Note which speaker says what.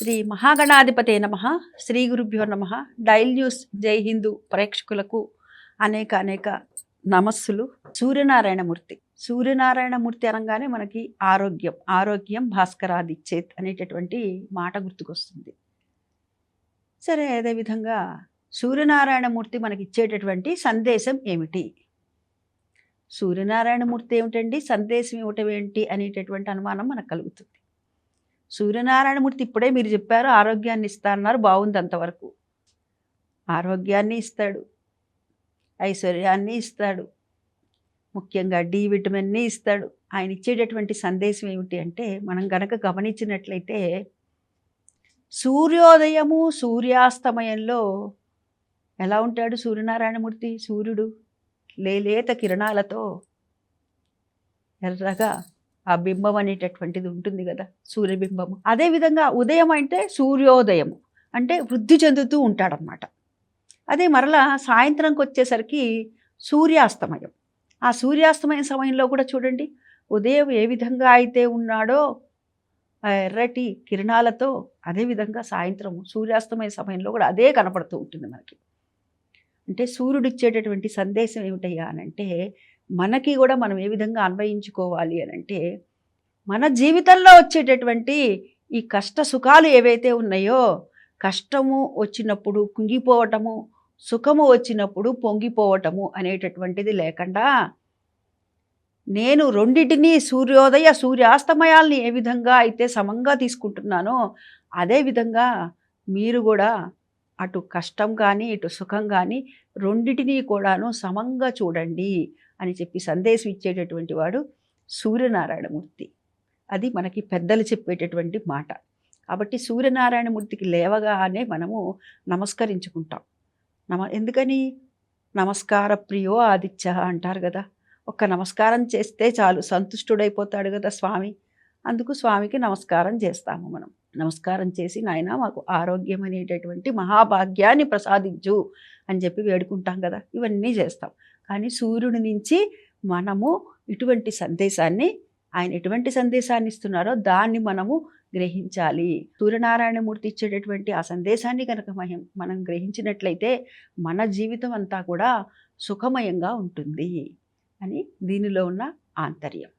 Speaker 1: శ్రీ మహాగణాధిపతే నమ. శ్రీ గురుభ్యో నమ. డైల్ న్యూస్ జై హిందూ ప్రేక్షకులకు అనేక అనేక నమస్సులు. సూర్యనారాయణమూర్తి. సూర్యనారాయణమూర్తి అనగానే మనకి ఆరోగ్యం ఆరోగ్యం భాస్కరాదిచ్చేత్ అనేటటువంటి మాట గుర్తుకొస్తుంది. సరే అదేవిధంగా సూర్యనారాయణమూర్తి మనకి ఇచ్చేటటువంటి సందేశం ఏమిటి? సూర్యనారాయణమూర్తి ఏమిటండి? సందేశం ఇవ్వటం ఏంటి అనేటటువంటి అనుమానం మనకు కలుగుతుంది. సూర్యనారాయణమూర్తి ఇప్పుడే మీరు చెప్పారు ఆరోగ్యాన్ని ఇస్తా అన్నారు బాగుంది అంతవరకు. ఆరోగ్యాన్ని ఇస్తాడు ఐశ్వర్యాన్ని ఇస్తాడు ముఖ్యంగా డి విటమిన్ని ఇస్తాడు. ఆయన ఇచ్చేటటువంటి సందేశం ఏమిటి అంటే మనం గనక గమనించినట్లయితే సూర్యోదయము సూర్యాస్తమయంలో ఎలా ఉంటాడు సూర్యనారాయణమూర్తి? సూర్యుడు లేలేత కిరణాలతో ఎర్రగా ఆ బింబం అనేటటువంటిది ఉంటుంది కదా సూర్యబింబము. అదేవిధంగా ఉదయం అంటే సూర్యోదయము. అంటే వృద్ధి చెందుతూ ఉంటాడనమాట అదే మరలా సాయంత్రంకి వచ్చేసరికి సూర్యాస్తమయం. ఆ సూర్యాస్తమయం సమయంలో కూడా చూడండి ఉదయం ఏ విధంగా అయితే ఉన్నాడో ఆ ఎర్రటి కిరణాలతో అదేవిధంగా సాయంత్రం సూర్యాస్తమయ సమయంలో కూడా అదే కనపడుతూ ఉంటుంది మనకి. అంటే సూర్యుడు ఇచ్చేటటువంటి సందేశం ఏమిటయ్యా అని అంటే మనకి కూడా మనం ఏ విధంగా అన్వయించుకోవాలి అని అంటే మన జీవితంలో వచ్చేటటువంటి ఈ కష్ట సుఖాలు ఏవైతే ఉన్నాయో కష్టము వచ్చినప్పుడు కుంగిపోవటము సుఖము వచ్చినప్పుడు పొంగిపోవటము అనేటటువంటిది లేకుండా నేను రెండింటినీ సూర్యోదయ సూర్యాస్తమయాల్ని ఏ విధంగా అయితే సమంగా తీసుకుంటున్నానో అదే విధంగా మీరు కూడా అటు కష్టం కానీ ఇటు సుఖం కానీ రెండిటినీ కూడాను సమంగా చూడండి అని చెప్పి సందేశం ఇచ్చేటటువంటి వాడు సూర్యనారాయణమూర్తి. అది మనకి పెద్దలు చెప్పేటటువంటి మాట. కాబట్టి సూర్యనారాయణమూర్తికి లేవగానే మనము నమస్కరించుకుంటాం. నమ ఎందుకని? నమస్కార ప్రియో ఆదిత్య అంటారు కదా. ఒక్క నమస్కారం చేస్తే చాలు సంతుష్టుడైపోతాడు కదా స్వామి. అందుకు స్వామికి నమస్కారం చేస్తాము మనం. నమస్కారం చేసి నాయన మాకు ఆరోగ్యం అనేటటువంటి మహాభాగ్యాన్ని ప్రసాదించు అని చెప్పి వేడుకుంటాం కదా ఇవన్నీ చేస్తాం. కానీ సూర్యుడి నుంచి మనము ఇటువంటి సందేశాన్ని ఆయన ఎటువంటి సందేశాన్ని ఇస్తున్నారో దాన్ని మనము గ్రహించాలి. సూర్యనారాయణమూర్తి ఇచ్చేటటువంటి ఆ సందేశాన్ని కనుక మహం మనం గ్రహించినట్లయితే మన జీవితం అంతా కూడా సుఖమయంగా ఉంటుంది అని దీనిలో ఉన్న ఆంతర్యం.